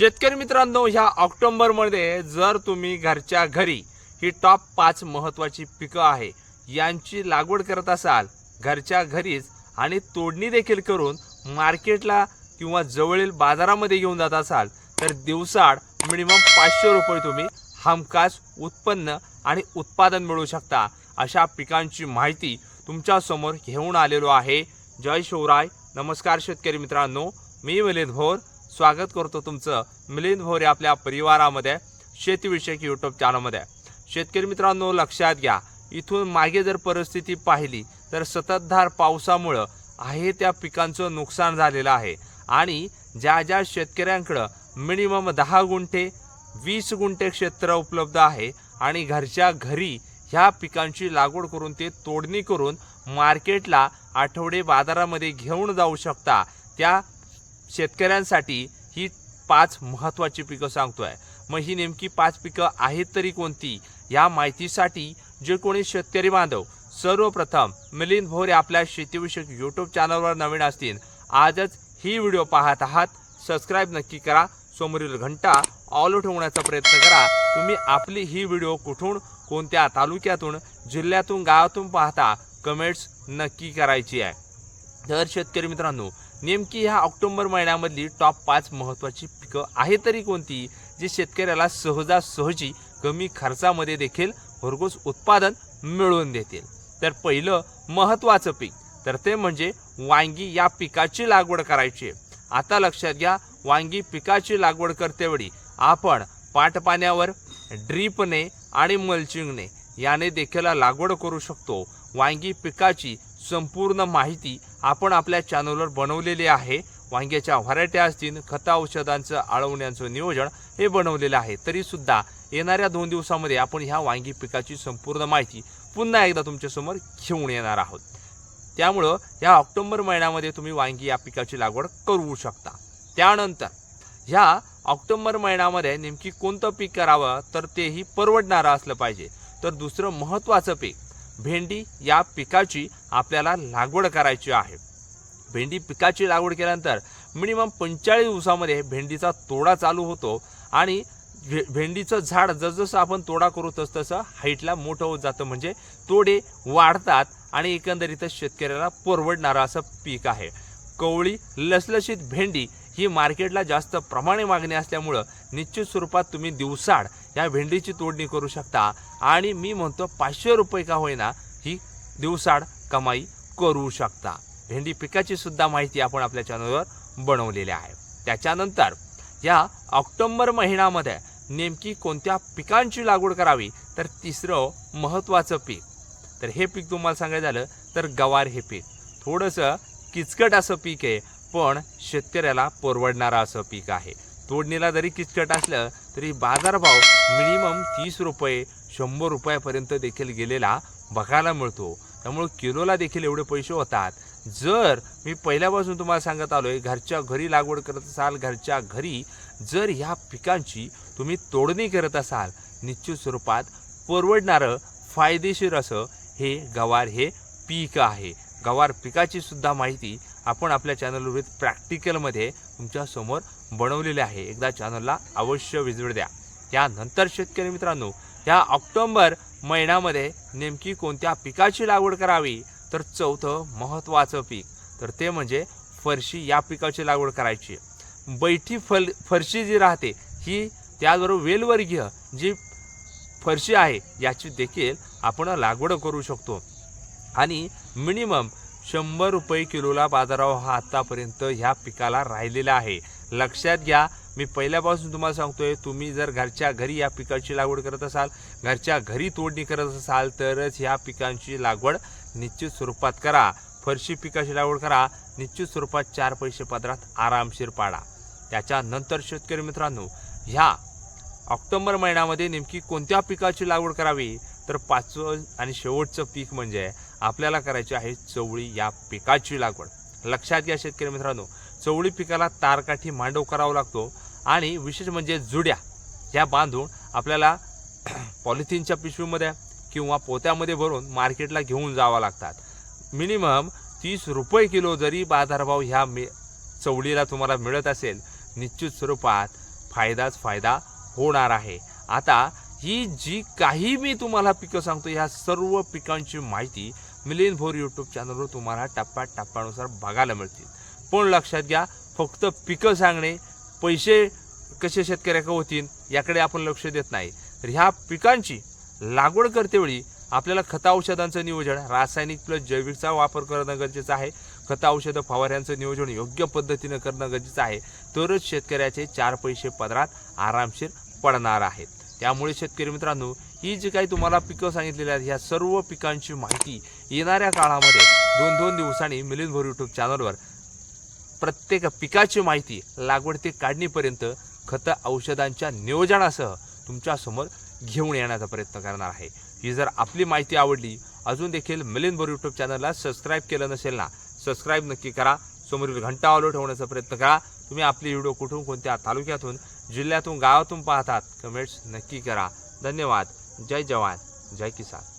शेतकरी मित्रांनो ह्या ऑक्टोंबरमध्ये जर तुम्ही घरच्या घरी ही टॉप पाच महत्त्वाची पिकं आहे यांची लागवड करत असाल घरच्या घरीच आणि तोडणी देखील करून मार्केटला किंवा जवळील बाजारामध्ये घेऊन जात असाल तर दिवसाड मिनिमम पाचशे रुपये तुम्ही हमखास उत्पन्न आणि उत्पादन मिळवू शकता. अशा पिकांची माहिती तुमच्यासमोर घेऊन आलेलो आहे. जय शिवराय. नमस्कार शेतकरी मित्रांनो. मी मिलिंद भोर. स्वागत करतो तुमचं मिलिंद भोरे आपल्या परिवारामध्ये शेतीविषयक यूट्यूब चॅनलमध्ये शेतकरी मित्रांनो लक्षात घ्या इथून मागे जर परिस्थिती पाहिली तर सततधार पावसामुळं आहे त्या पिकांचं नुकसान झालेलं आहे. आणि ज्या ज्या शेतकऱ्यांकडं मिनिमम दहा गुंठे वीस गुंठे क्षेत्र उपलब्ध आहे आणि घरच्या घरी ह्या पिकांची लागवड करून ते तोडणी करून मार्केटला आठवडे बाजारामध्ये घेऊन जाऊ शकता त्या शेतकऱ्यांसाठी ही पाच महत्त्वाची पिकं सांगतोय. मग ही नेमकी पाच पिकं आहेत तरी कोणती? या माहितीसाठी जे कोणी शेतकरी बांधव सर्वप्रथम मिलिंद भोरे आपल्या शेतीविषयक यूट्यूब चॅनलवर नवीन असतील आजच ही व्हिडिओ पाहत आहात. सबस्क्राईब नक्की करा. समोरील घंटा ऑल ठेवण्याचा प्रयत्न करा. तुम्ही आपली ही व्हिडिओ कुठून कोणत्या तालुक्यातून जिल्ह्यातून गावातून पाहता कमेंट्स नक्की करायची आहे. तर शेतकरी मित्रांनो नेमकी ह्या ऑक्टोबर महिन्यामधली टॉप पाच महत्त्वाची पिकं आहे तरी कोणती? जी शेतकऱ्याला सहजासहजी कमी खर्चामध्ये देखील भरघोस उत्पादन मिळवून देतील. तर पहिलं महत्त्वाचं पीक. तर ते म्हणजे वांगी या पिकाची लागवड करायची. आहे आता लक्षात घ्या वांगी पिकाची लागवड करतेवेळी आपण पाटपाण्यावर ड्रीपने आणि मल्चिंगने याने देखील लागवड करू शकतो. वांगी पिकाची संपूर्ण माहिती आपण आपल्या चॅनलवर बनवलेली आहे. वांग्याच्या व्हरायटी असतील खता औषधांचं आळवण्याचं नियोजन हे बनवलेलं आहे. तरीसुद्धा येणाऱ्या दोन दिवसामध्ये आपण ह्या वांगी पिकाची संपूर्ण माहिती पुन्हा एकदा तुमच्यासमोर घेऊन येणार आहोत. त्यामुळं या ऑक्टोंबर महिन्यामध्ये तुम्ही वांगी या पिकाची लागवड करू शकता. त्यानंतर ह्या ऑक्टोंबर महिन्यामध्ये नेमकी कोणतं पीक करावं तर तेही परवडणारं असलं पाहिजे. तर दुसरं महत्त्वाचं पीक भेंडी या पिकाची आपल्याला लागवड करायची आहे. भेंडी पिकाची लागवड केल्यानंतर मिनिमम पंचेचाळीस दिवसामध्ये भेंडीचा तोडा चालू होतो आणि भे भेंडीचं झाड जसजसं आपण तोडा करू तसतसं हाईटला मोठं होत जातं. म्हणजे तोडे वाढतात आणि एकंदरीतच शेतकऱ्याला परवडणारं असं पीक आहे. कवळी लसलशीत भेंडी ही मार्केटला जास्त प्रमाणे मागणी असल्यामुळं निश्चित स्वरूपात तुम्ही दिवसाड या भेंडीची तोडणी करू शकता. आणि मी म्हणतो पाचशे रुपये का होईना ही दिवसाड कमाई करू शकता. भेंडी पिकाची सुद्धा माहिती आपण आपल्या चॅनलवर बनवलेली आहे. त्याच्यानंतर या ऑक्टोंबर महिन्यामध्ये नेमकी कोणत्या पिकांची लागवड करावी तर तिसरं महत्त्वाचं पीक. तर हे पीक तुम्हाला सांगायचं झालं तर गवार हे पीक. थोडंसं किचकट असं पीक आहे पण शेतकऱ्याला परवडणारं असं पीक आहे. तोडणीला जरी किचकट असलं तरी बाजारभाव मिनिमम तीस रुपये शंभर रुपयापर्यंत देखील गेलेला बघायला मिळतो. त्यामुळे किलोला देखील एवढे पैसे होतात. जर मी पहिल्यापासून तुम्हाला सांगत आलो आहे घरच्या घरी लागवड करत असाल घरच्या घरी जर ह्या पिकांची तुम्ही तोडणी करत असाल निश्चित स्वरूपात परवडणारं फायदेशीर असं हे गवार हे पीक आहे. गवार पिकाची सुद्धा माहिती आपण आपल्या चॅनलवरील विथ प्रॅक्टिकलमध्ये तुमच्यासमोर बनवलेली आहे. एकदा चॅनलला अवश्य विजिट द्या. त्यानंतर शेतकरी मित्रांनो या ऑक्टोंबर महिन्यामध्ये नेमकी कोणत्या पिकाची लागवड करावी? तर चौथं महत्त्वाचं पीक. तर ते म्हणजे फरशी या पिकाची लागवड करायची. बैठी फल फरशी जी राहते ही त्याचबरोबर वेलवर्गीय जी फरशी आहे याची देखील आपण लागवड करू शकतो. आणि मिनिमम शंभर रुपये किलोला बाजारभाव हा आत्तापर्यंत ह्या पिकाला राहिलेला आहे. लक्षात घ्या मी पहिल्यापासून तुम्हाला सांगतोय तुम्ही जर घरच्या घरी या पिकाची लागवड करत असाल घरच्या घरी तोडणी करत असाल तरच ह्या पिकांची लागवड निश्चित स्वरूपात करा. फरशी पिकाची लागवड करा निश्चित स्वरूपात चार पैसे पदरात आरामशीर पाडा. त्याच्यानंतर शेतकरी मित्रांनो ह्या ऑक्टोबर महिन्यामध्ये नेमकी कोणत्या पिकाची लागवड करावी? तर पाचवं आणि शेवटचं पीक म्हणजे आपल्याला करायची आहे चवळी या पिकाची लागवड. लक्षात घ्या शेतकरी मित्रांनो चवळी पिकाला तारकाठी मांडव करावा लागतो. आणि विशेष म्हणजे जुड्या ह्या बांधून आपल्याला पॉलिथिनच्या पिशवीमध्ये किंवा पोत्यामध्ये भरून मार्केटला घेऊन जावं लागतात. मिनिमम तीस रुपये किलो जरी बाजारभाव ह्या मे चवळीला तुम्हाला मिळत असेल निश्चित स्वरूपात फायदाच फायदा होणार आहे. आता ही जी काही मी तुम्हाला पिकं सांगतो ह्या सर्व पिकांची माहिती मिलिन भोर यूट्यूब चॅनलवर तुम्हाला टप्प्या टप्प्यानुसार बघायला मिळतील. पण लक्षात घ्या फक्त पिकं सांगणे पैसे कसे शेतकऱ्याकडे होतील याकडे आपण लक्ष देत नाही. तर ह्या पिकांची लागवड करतेवेळी आपल्याला खत औषधांचं नियोजन रासायनिक प्लस जैविकचा वापर करणं गरजेचं आहे. खत औषधं फवाऱ्यांचं नियोजन योग्य पद्धतीनं करणं गरजेचं आहे. तरच शेतकऱ्याचे चार पैसे पदरात आरामशीर पडणार आहेत. त्यामुळे शेतकरी मित्रांनो ही जी काही तुम्हाला पिकं सांगितलेली आहेत ह्या सर्व पिकांची माहिती येणाऱ्या काळामध्ये दोन दोन दिवसांनी मिलिंद भोर यूट्यूब चॅनलवर प्रत्येक पिकाची माहिती लागवड ते काढणीपर्यंत खतं औषधांच्या नियोजनासह तुमच्यासमोर घेऊन येण्याचा प्रयत्न करणार आहे. ही जर आपली माहिती आवडली अजून देखील मिलिंद बोर यूट्यूब चॅनलला सबस्क्राईब केलं नसेल ना सबस्क्राईब नक्की करा. समोरील घंटा ऑलो ठेवण्याचा प्रयत्न करा. तुम्ही आपली व्हिडिओ कुठून कोणत्या तालुक्यातून जिल्ह्यातून गावातून पाहतात कमेंट्स नक्की करा. धन्यवाद. जय जवान. जय किसान.